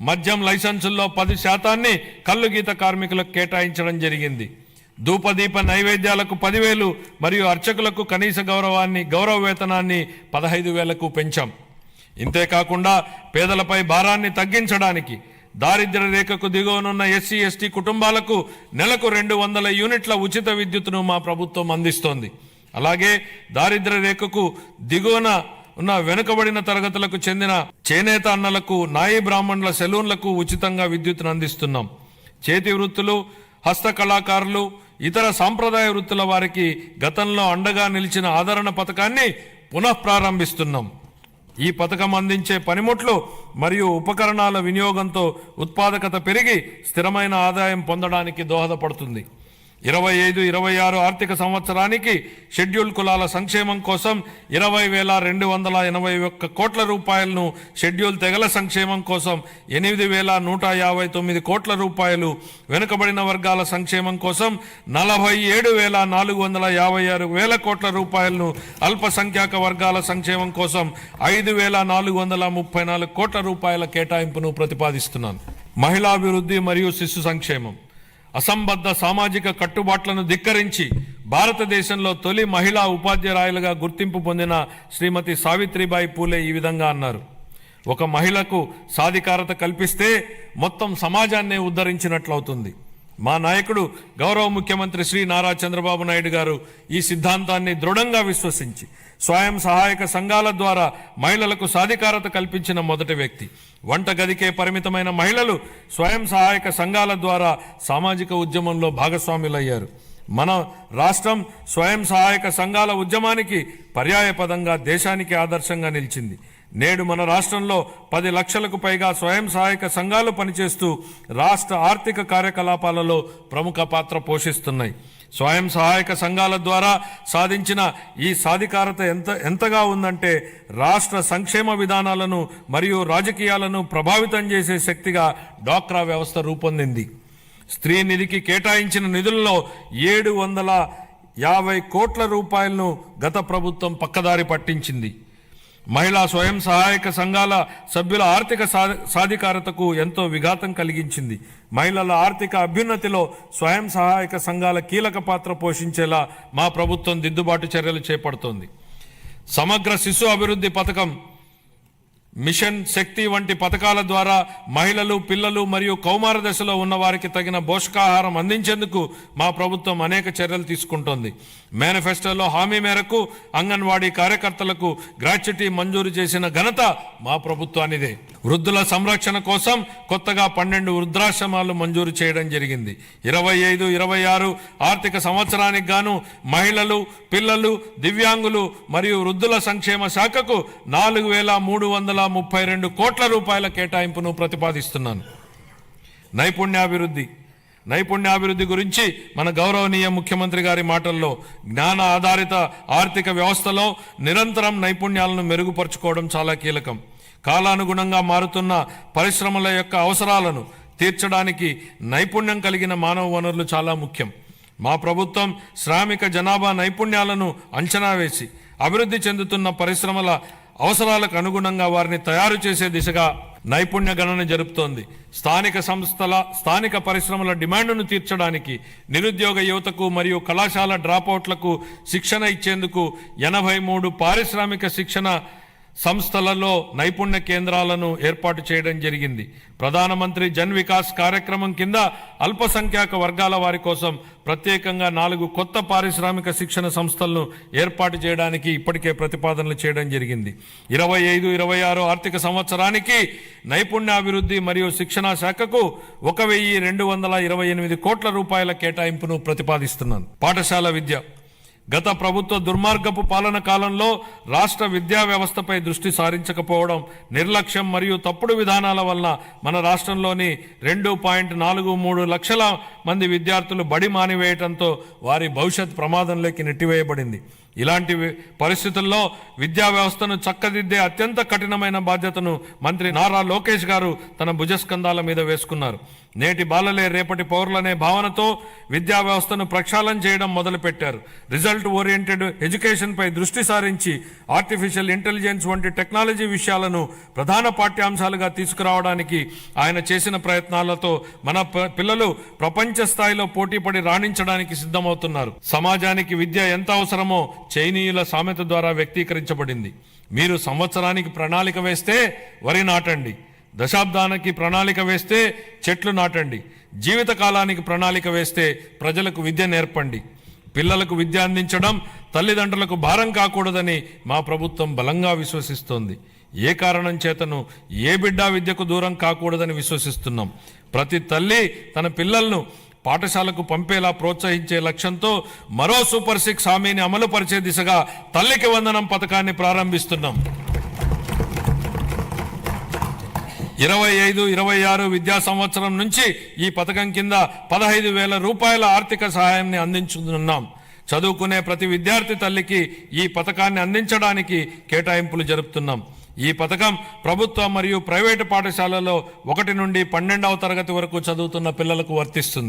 మద్యం లైసెన్సుల్లో పది శాతాన్ని కల్లుగీత కార్మికులకు కేటాయించడం జరిగింది. ధూపదీప నైవేద్యాలకు పదివేలు మరియు అర్చకులకు కనీస గౌరవాన్ని గౌరవ వేతనాన్ని పదహైదు వేలకు పెంచాం. ఇంతేకాకుండా పేదలపై భారాన్ని తగ్గించడానికి దారిద్ర్య రేఖకు దిగువనున్న ఎస్సీ ఎస్టీ కుటుంబాలకు నెలకు రెండు వందల యూనిట్ల ఉచిత విద్యుత్తును మా ప్రభుత్వం అందిస్తోంది. అలాగే దారిద్ర్య రేఖకు దిగువన ఉన్న వెనుకబడిన తరగతులకు చెందిన చేనేత అన్నలకు నాయి బ్రాహ్మణుల సెలూన్లకు ఉచితంగా విద్యుత్ను అందిస్తున్నాం చేతి వృత్తులు హస్త కళాకారులు ఇతర సాంప్రదాయ వృత్తుల వారికి గతంలో అండగా నిలిచిన ఆదరణ పథకాన్ని పునఃప్రారంభిస్తున్నాం ఈ పథకం అందించే పనిముట్లు మరియు ఉపకరణాల వినియోగంతో ఉత్పాదకత పెరిగి స్థిరమైన ఆదాయం పొందడానికి దోహదపడుతుంది. ఇరవై ఐదు ఇరవై ఆరు ఆర్థిక సంవత్సరానికి షెడ్యూల్ కులాల సంక్షేమం కోసం ఇరవై వేల రెండు వందల ఎనభై ఒక్క కోట్ల రూపాయలను షెడ్యూల్ తెగల సంక్షేమం కోసం ఎనిమిది వేల నూట యాభై తొమ్మిది కోట్ల రూపాయలు వెనుకబడిన వర్గాల సంక్షేమం కోసం నలభై ఏడు వేల నాలుగు వందల యాభై ఆరు వేల కోట్ల రూపాయలను అల్పసంఖ్యాక వర్గాల సంక్షేమం కోసం ఐదు వేల నాలుగు వందల ముప్పై నాలుగు కోట్ల రూపాయల కేటాయింపును ప్రతిపాదిస్తున్నాను. మహిళాభివృద్ధి మరియు శిశు సంక్షేమం. అసంబద్ధ సామాజిక కట్టుబాట్లను ధిక్కరించి భారతదేశంలో తొలి మహిళా ఉపాధ్యాయులుగా గుర్తింపు పొందిన శ్రీమతి సావిత్రిబాయి పూలే ఈ విధంగా అన్నారు. ఒక మహిళకు సాధికారత కల్పిస్తే మొత్తం సమాజాన్నే ఉద్ధరించినట్లవుతుంది. మా నాయకుడు గౌరవ ముఖ్యమంత్రి శ్రీ నారా చంద్రబాబు నాయుడు గారు ఈ సిద్ధాంతాన్ని దృఢంగా విశ్వసించి స్వయం సహాయక సంఘాల ద్వారా మహిళలకు సాధికారత కల్పించిన మొదటి వ్యక్తి. వంట గదికే పరిమితమైన మహిళలు స్వయం సహాయక సంఘాల ద్వారా సామాజిక ఉద్యమంలో భాగస్వాములయ్యారు. మన రాష్ట్రం స్వయం సహాయక సంఘాల ఉద్యమానికి పర్యాయపదంగా దేశానికి ఆదర్శంగా నిలిచింది. నేడు మన రాష్ట్రంలో పది లక్షలకు పైగా స్వయం సహాయక సంఘాలు పనిచేస్తూ రాష్ట్ర ఆర్థిక కార్యకలాపాలలో ప్రముఖ పాత్ర పోషిస్తున్నాయి. స్వయం సహాయక సంఘాల ద్వారా సాధించిన ఈ సాధికారత ఎంత ఎంతగా ఉందంటే రాష్ట్ర సంక్షేమ విధానాలను మరియు రాజకీయాలను ప్రభావితం చేసే శక్తిగా డాక్రా వ్యవస్థ రూపొందింది. స్త్రీ నిధికి కేటాయించిన నిధుల్లో ఏడు వందల యాభై కోట్ల రూపాయలను గత ప్రభుత్వం పక్కదారి పట్టించింది. మహిళా స్వయం సహాయక సంఘాల సభ్యుల ఆర్థిక సా- సాధికారతకు ఎంతో విఘాతం కలిగించింది. మహిళల ఆర్థిక అభ్యున్నతిలో స్వయం సహాయక సంఘాల కీలక పాత్ర పోషించేలా మా ప్రభుత్వం దిద్దుబాటు చర్యలు చేపడుతోంది. సమగ్ర శిశు అభివృద్ధి పథకం మిషన్ శక్తి వంటి పథకాల ద్వారా మహిళలు పిల్లలు మరియు కౌమార దశలో ఉన్న వారికి తగిన పోషకాహారం అందించేందుకు మా ప్రభుత్వం అనేక చర్యలు తీసుకుంటోంది. మేనిఫెస్టోలో హామీ మేరకు అంగన్వాడీ కార్యకర్తలకు గ్రాట్యుటీ మంజూరు చేసిన ఘనత మా ప్రభుత్వానిదే. వృద్ధుల సంరక్షణ కోసం కొత్తగా పన్నెండు వృద్ధాశ్రమాలు మంజూరు చేయడం జరిగింది. ఇరవై ఐదు ఇరవై ఆరు ఆర్థిక సంవత్సరానికి గాను మహిళలు పిల్లలు దివ్యాంగులు మరియు వృద్ధుల సంక్షేమ శాఖకు నాలుగు వేల మూడు వందల ముప్పై రెండు కోట్ల రూపాయల కేటాయింపును ప్రతిపాదిస్తున్నాను. నైపుణ్యాభివృద్ధి. నైపుణ్యాభివృద్ధి గురించి మన గౌరవనీయ ముఖ్యమంత్రి గారి మాటల్లో జ్ఞాన ఆధారిత ఆర్థిక వ్యవస్థలో నిరంతరం నైపుణ్యాలను మెరుగుపరుచుకోవడం చాలా కీలకం. కాలానుగుణంగా మారుతున్న పరిశ్రమల యొక్క అవసరాలను తీర్చడానికి నైపుణ్యం కలిగిన మానవ వనరులు చాలా ముఖ్యం. మా ప్రభుత్వం శ్రామిక జనాభా నైపుణ్యాలను అంచనా వేసి అభివృద్ధి చెందుతున్న పరిశ్రమల అవసరాలకు అనుగుణంగా వారిని తయారు చేసే దిశగా నైపుణ్య గణన జరుపుతోంది. స్థానిక సంస్థల స్థానిక పరిశ్రమల డిమాండ్ను తీర్చడానికి నిరుద్యోగ యువతకు మరియు కళాశాల డ్రాపౌట్లకు శిక్షణ ఇచ్చేందుకు ఎనభై మూడు పారిశ్రామిక శిక్షణ సంస్థలలో నైపుణ్య కేంద్రాలను ఏర్పాటు చేయడం జరిగింది. ప్రధానమంత్రి జన్ వికాస్ కార్యక్రమం కింద అల్పసంఖ్యాక వర్గాల వారి కోసం ప్రత్యేకంగా నాలుగు కొత్త పారిశ్రామిక శిక్షణ సంస్థలను ఏర్పాటు చేయడానికి ఇప్పటికే ప్రతిపాదనలు చేయడం జరిగింది. ఇరవై ఐదు ఇరవై ఆరు ఆర్థిక సంవత్సరానికి నైపుణ్యాభివృద్ధి మరియు శిక్షణా శాఖకు ఒక వెయ్యి రెండు వందల ఇరవై ఎనిమిది కోట్ల రూపాయల కేటాయింపును ప్రతిపాదిస్తున్నాను. పాఠశాల విద్య గత ప్రభుత్వ దుర్మార్గపు పాలన కాలంలో రాష్ట్ర విద్యా వ్యవస్థపై దృష్టి సారించకపోవడం నిర్లక్ష్యం మరియు తప్పుడు విధానాల వలన మన రాష్ట్రంలోని రెండు పాయింట్ నాలుగు మూడు లక్షల మంది విద్యార్థులు బడి మానివేయటంతో వారి భవిష్యత్ ప్రమాదంలోకి నెట్టివేయబడింది. ఇలాంటి పరిస్థితుల్లో విద్యా వ్యవస్థను చక్కదిద్దే అత్యంత కఠినమైన బాధ్యతను మంత్రి నారా లోకేష్ గారు తన భుజస్కంధాల మీద వేసుకున్నారు. నేటి బాలలే రేపటి పౌరులనే భావనతో విద్యా వ్యవస్థను ప్రక్షాళన చేయడం మొదలుపెట్టారు. రిజల్ట్ ఓరియంటెడ్ ఎడ్యుకేషన్పై దృష్టి సారించి ఆర్టిఫిషియల్ ఇంటెలిజెన్స్ వంటి టెక్నాలజీ విషయాలను ప్రధాన పాఠ్యాంశాలుగా తీసుకురావడానికి ఆయన చేసిన ప్రయత్నాలతో మన ప- పిల్లలు ప్రపంచ స్థాయిలో పోటీపడి రాణించడానికి సిద్ధమవుతున్నారు. సమాజానికి విద్య ఎంత అవసరమో చైనీయుల సామెత ద్వారా వ్యక్తీకరించబడింది. మీరు సంవత్సరానికి ప్రణాళిక వేస్తే వరి నాటండి. దశాబ్దానికి ప్రణాళిక వేస్తే చెట్లు నాటండి. జీవితకాలానికి ప్రణాళిక వేస్తే ప్రజలకు విద్య నేర్పండి. పిల్లలకు విద్య అందించడం తల్లిదండ్రులకు భారం కాకూడదని మా ప్రభుత్వం బలంగా విశ్వసిస్తోంది. ఏ కారణం చేతను ఏ బిడ్డ విద్యకు దూరం కాకూడదని విశ్వసిస్తున్నాం. ప్రతి తల్లి తన పిల్లలను పాఠశాలకు పంపేలా ప్రోత్సహించే లక్ష్యంతో మరో సూపర్ సిక్స్ హామీని అమలు పరిచే దిశగా తల్లికి వందనం పథకాన్ని ప్రారంభిస్తున్నాం. ఇరవై ఐదు ఇరవై ఆరు విద్యా సంవత్సరం నుంచి ఈ పథకం కింద పదహైదు వేల రూపాయల ఆర్థిక సహాయాన్ని అందించుతున్నాం. చదువుకునే ప్రతి విద్యార్థి తల్లికి ఈ పథకాన్ని అందించడానికి కేటాయింపులు జరుపుతున్నాం. ఈ పథకం ప్రభుత్వ మరియు ప్రైవేటు పాఠశాలలో ఒకటి నుండి పన్నెండవ తరగతి వరకు చదువుతున్న పిల్లలకు వర్తిస్తుంది.